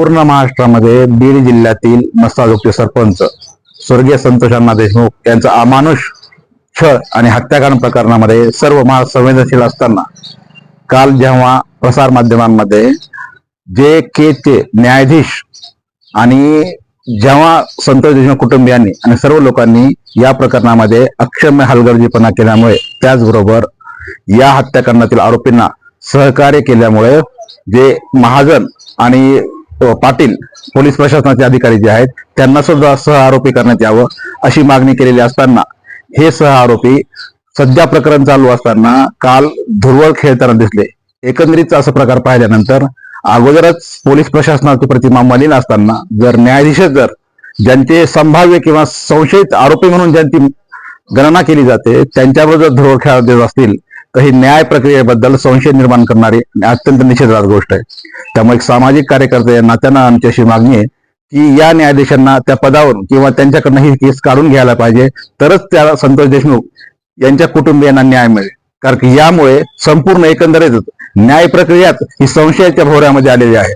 संपूर्ण महाराष्ट्रामध्ये बीड जिल्ह्यातील मस्ताजोगचे सरपंच स्वर्गीय संतोषांना देशमुख यांचा अमानुष छळ आणि हत्याकांड प्रकरणामध्ये सर्व महा संवेदनशील असताना काल जेव्हा प्रसार माध्यमांमध्ये जे के चे न्यायाधीश आणि जेव्हा संतोष देशमुख कुटुंबियांनी आणि सर्व लोकांनी या प्रकरणामध्ये अक्षम्य हलगर्जीपणा केल्यामुळे त्याचबरोबर या हत्याकांडातील आरोपींना सहकार्य केल्यामुळे जे महाजन आणि पाटील पोलीस प्रशासनाचे अधिकारी जे आहेत त्यांना सुद्धा सह आरोपी करण्यात यावं अशी मागणी केलेली असताना हे सह आरोपी सध्या प्रकरण चालू असताना काल धुरवळ खेळताना दिसले. एकंदरीत असा प्रकार पाहिल्यानंतर अगोदरच पोलीस प्रशासनाची प्रतिमा मलिन असताना जर न्यायाधीशच जर ज्यांचे संभाव्य किंवा संशयित आरोपी म्हणून ज्यांची गणना केली जाते त्यांच्याबरोबर जर धुरळ खेळ देत असतील तर ही न्याय प्रक्रियेबद्दल संशय निर्माण करणारी आणि अत्यंत निषेधार्ह गोष्ट आहे. त्यामुळे एक सामाजिक कार्यकर्ते या नात्यानं आमच्याशी मागणी आहे की या न्यायाधीशांना त्या पदावरून किंवा त्यांच्याकडनं ही केस काढून घ्यायला पाहिजे. तरच त्या संतोष देशमुख यांच्या कुटुंबियांना न्याय मिळेल. कारण की यामुळे संपूर्ण एकंदरीत न्याय प्रक्रियात ही संशयाच्या भोवऱ्यामध्ये आलेली आहे.